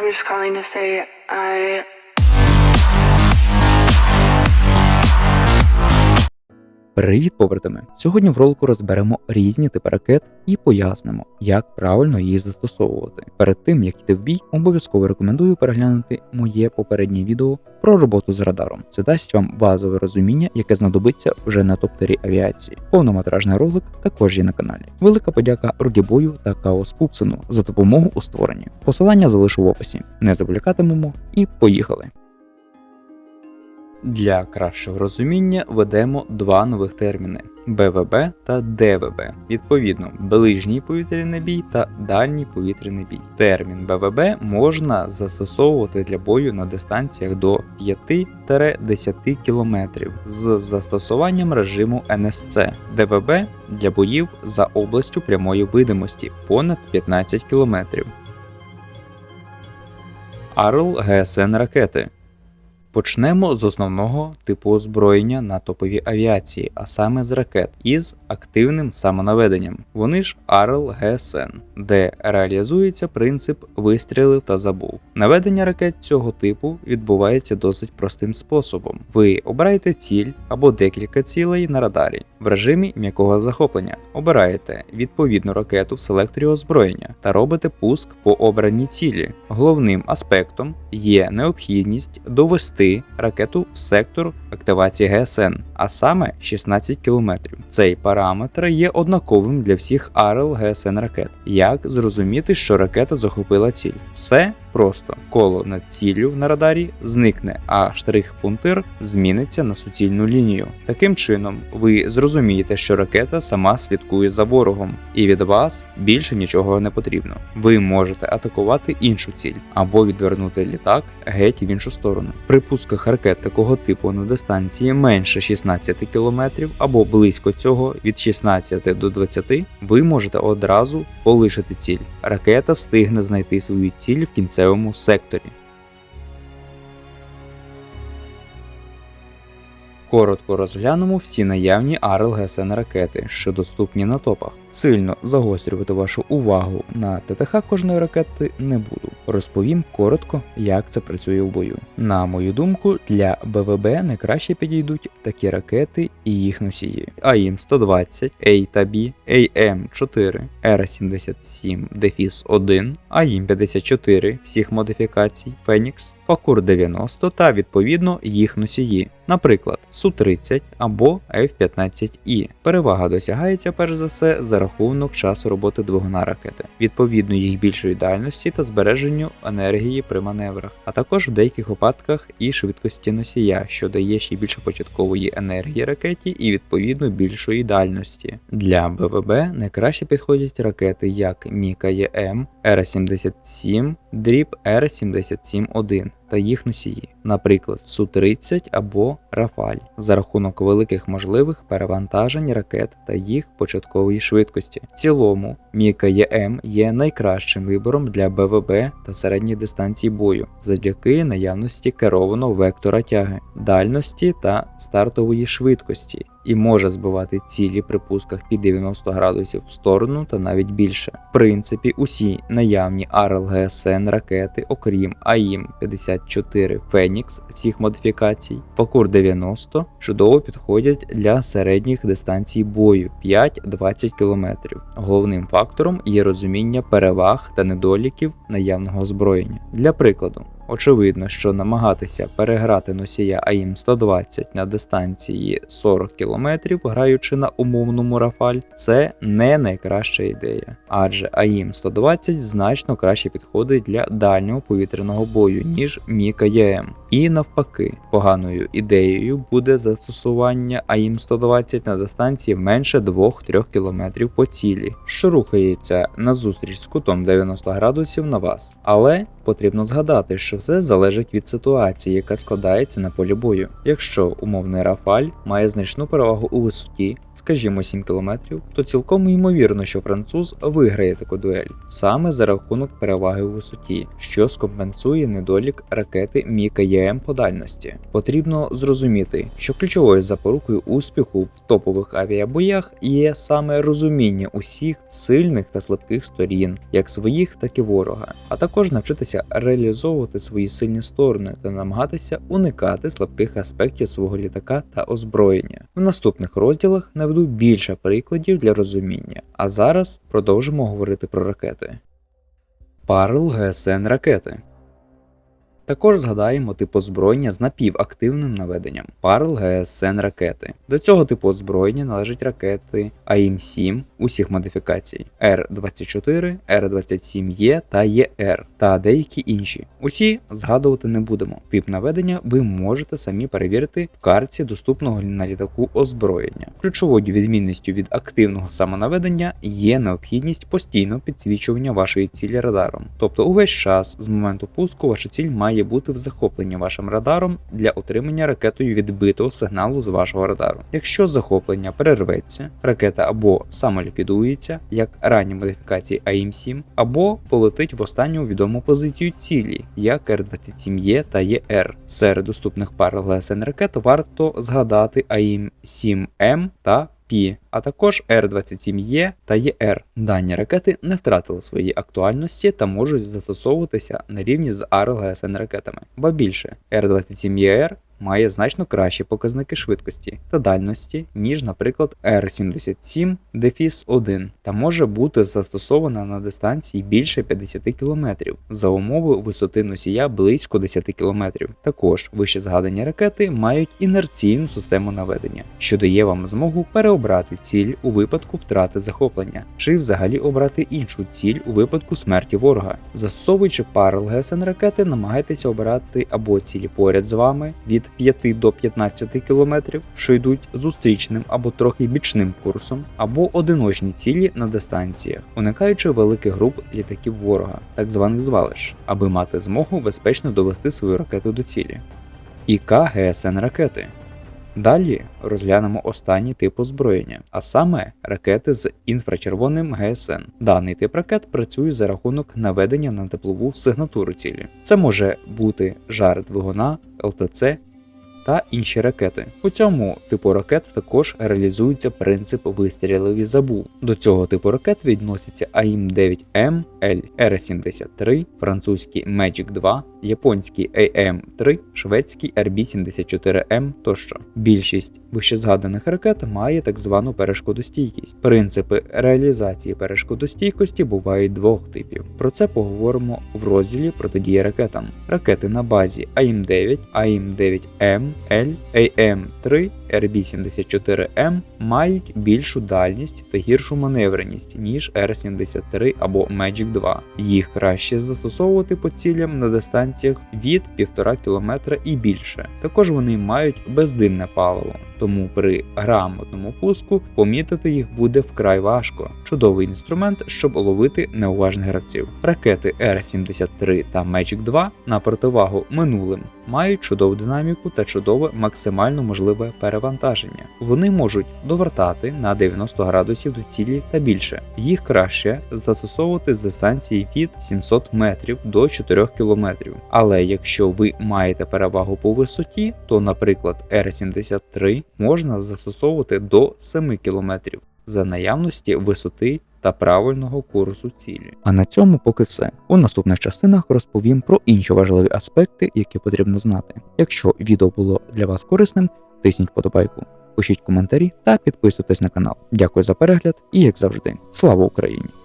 I'm just calling to say I Привіт, побратими! Сьогодні в ролику розберемо різні типи ракет і пояснимо, як правильно її застосовувати. Перед тим як йти в бій, обов'язково рекомендую переглянути моє попереднє відео про роботу з радаром. Це дасть вам базове розуміння, яке знадобиться вже на топтері авіації. Повнометражний ролик також є на каналі. Велика подяка Ругібою та Каос Пупсину за допомогу у створенні. Посилання залишу в описі. Не заволікатимемо і поїхали. Для кращого розуміння ведемо два нових терміни БВБ та ДВБ. Відповідно, ближній повітряний бій та дальній повітряний бій. Термін БВБ можна застосовувати для бою на дистанціях до 5-10 км з застосуванням режиму НСЦ, ДВБ для боїв за областю прямої видимості понад 15 км. Арл ГСН ракети. Почнемо з основного типу озброєння на топовій авіації, а саме з ракет із активним самонаведенням. Вони ж АРЛ ГСН, де реалізується принцип вистрілив та забув. Наведення ракет цього типу відбувається досить простим способом. Ви обираєте ціль або декілька цілей на радарі в режимі м'якого захоплення. Обираєте відповідну ракету в селекторі озброєння та робите пуск по обраній цілі. Головним аспектом є необхідність довести ракету в сектор активації ГСН, а саме 16 км. Цей параметр є однаковим для всіх АРЛ ГСН ракет. Як зрозуміти, що ракета захопила ціль? Все просто коло над ціллю на радарі зникне, а штрих-пунктир зміниться на суцільну лінію. Таким чином, ви зрозумієте, що ракета сама слідкує за ворогом, і від вас більше нічого не потрібно. Ви можете атакувати іншу ціль або відвернути літак геть в іншу сторону. При пусках ракет такого типу на дистанції менше 16 км або близько цього від 16 до 20, ви можете одразу полишити ціль. Ракета встигне знайти свою ціль в кінцевому секторі. Коротко розглянемо всі наявні АРЛ ГСН ракети, що доступні на топах. Сильно загострювати вашу увагу на ТТХ кожної ракети не буду. Розповім коротко, як це працює в бою. На мою думку, для БВБ найкраще підійдуть такі ракети і їх носії: АІМ 120, A та B, AM4, R77, Дефіс 1, АІМ 54 всіх модифікацій, Фенікс, Факур 90 та відповідно їх носії. Наприклад, Су-30 або F-15І. Перевага досягається перш за все за рахунок часу роботи двигуна ракети, відповідно їх більшої дальності та збереженню енергії при маневрах, а також в деяких випадках і швидкості носія, що дає ще більше початкової енергії ракеті і відповідно більшої дальності. Для БВБ найкраще підходять ракети як Міка ЄМ, Р-77, дріб Р-77-1 та їх носії, наприклад, Су-30 або Рафаль, за рахунок великих можливих перевантажень ракет та їх початкової швидкості. В цілому, Міка ЄМ є найкращим вибором для БВБ та середньої дистанції бою завдяки наявності керованого вектора тяги, дальності та стартової швидкості. І може збивати цілі при пусках під 90 градусів в сторону та навіть більше. В принципі, усі наявні АРЛ-ГСН ракети, окрім АІМ 54 Фенікс всіх модифікацій, Факур 90 чудово підходять для середніх дистанцій бою 5-20 км. Головним фактором є розуміння переваг та недоліків наявного озброєння. Для прикладу. Очевидно, що намагатися переграти носія АІМ 120 на дистанції 40 км, граючи на умовному Рафаль, це не найкраща ідея, адже АІМ 120 значно краще підходить для дальнього повітряного бою, ніж Міка ЄМ. І навпаки, поганою ідеєю буде застосування АІМ 120 на дистанції менше 2-3 км по цілі, що рухається назустріч з кутом 90 градусів на вас. Але потрібно згадати, що все залежить від ситуації, яка складається на полі бою. Якщо умовний Рафаль має значну перевагу у висоті, скажімо 7 км, то цілком ймовірно, що француз виграє таку дуель саме за рахунок переваги у висоті, що скомпенсує недолік ракети Міка ЄМ по дальності. Потрібно зрозуміти, що ключовою запорукою успіху в топових авіабоях є саме розуміння усіх сильних та слабких сторін, як своїх, так і ворога, а також навчитися реалізовувати свої сильні сторони та намагатися уникати слабких аспектів свого літака та озброєння. В наступних розділах наведу більше прикладів для розуміння. А зараз продовжимо говорити про ракети. Парл ГСН ракети. Також згадаємо тип озброєння з напівактивним наведенням Парл ГСН ракети. До цього типу озброєння належать ракети АІМ-7 усіх модифікацій Р-24, Р-27Е та ЄР та деякі інші. Усі згадувати не будемо. Тип наведення ви можете самі перевірити в карті доступного на літаку озброєння. Ключовою відмінністю від активного самонаведення є необхідність постійного підсвічування вашої цілі радаром. Тобто увесь час з моменту пуску ваша ціль має бути в захопленні вашим радаром для отримання ракетою відбитого сигналу з вашого радару. Якщо захоплення перерветься, ракета або самоліквідується, як ранні модифікації АІМ-7, або полетить в останню відому позицію цілі, як Р-27Е та ЄР. Серед доступних пар ГСН ракет варто згадати АІМ-7М та Пі, а також R27E та ER. Дані ракети не втратили своєї актуальності та можуть застосовуватися на рівні з АРЛ-ГСН ракетами. Ба більше, Р-27ЄР має значно кращі показники швидкості та дальності, ніж, наприклад, Р-77 Дефіс 1 та може бути застосована на дистанції більше 50 км за умови висоти носія близько 10 км. Також вище згадані ракети мають інерційну систему наведення, що дає вам змогу переобрати ціль у випадку втрати захоплення, чи взагалі обрати іншу ціль у випадку смерті ворога. Застосовуючи парл ГСН ракети, намагайтеся обирати або цілі поряд з вами від 5 до 15 км, що йдуть зустрічним або трохи бічним курсом, або одиночні цілі на дистанціях, уникаючи великих груп літаків ворога, так званих звалищ, аби мати змогу безпечно довести свою ракету до цілі. ІК ГСН ракети. Далі розглянемо останній тип озброєння, а саме ракети з інфрачервоним ГСН. Даний тип ракет працює за рахунок наведення на теплову сигнатуру цілі. Це може бути жар двигуна, ЛТЦ та інші ракети. У цьому типу ракет також реалізується принцип вистрілів і забув. До цього типу ракет відносяться АІМ-9М, L-R-73, французький Magic 2, японський AM-3, шведський RB-74M тощо. Більшість вищезгаданих ракет має так звану перешкодостійкість. Принципи реалізації перешкодостійкості бувають двох типів. Про це поговоримо в розділі протидії ракетам. Ракети на базі АІМ-9, АІМ-9М, LAM3 RB-74M мають більшу дальність та гіршу маневреність, ніж R-73 або Magic 2. Їх краще застосовувати по цілям на дистанціях від 1,5 км і більше. Також вони мають бездимне паливо, тому при грамотному пуску помітити їх буде вкрай важко. Чудовий інструмент, щоб ловити неуважних гравців. Ракети R-73 та Magic 2 на противагу минулим мають чудову динаміку та чудове максимально можливе перевантаження. Вони можуть довертати на 90 градусів до цілі та більше. Їх краще застосовувати з дистанції від 700 метрів до 4 кілометрів. Але якщо ви маєте перевагу по висоті, то, наприклад, R-73 можна застосовувати до 7 кілометрів за наявності висоти та правильного курсу цілі. А на цьому поки все. У наступних частинах розповім про інші важливі аспекти, які потрібно знати. Якщо відео було для вас корисним, тисніть подобайку, пишіть коментарі та підписуйтесь на канал. Дякую за перегляд і як завжди, слава Україні!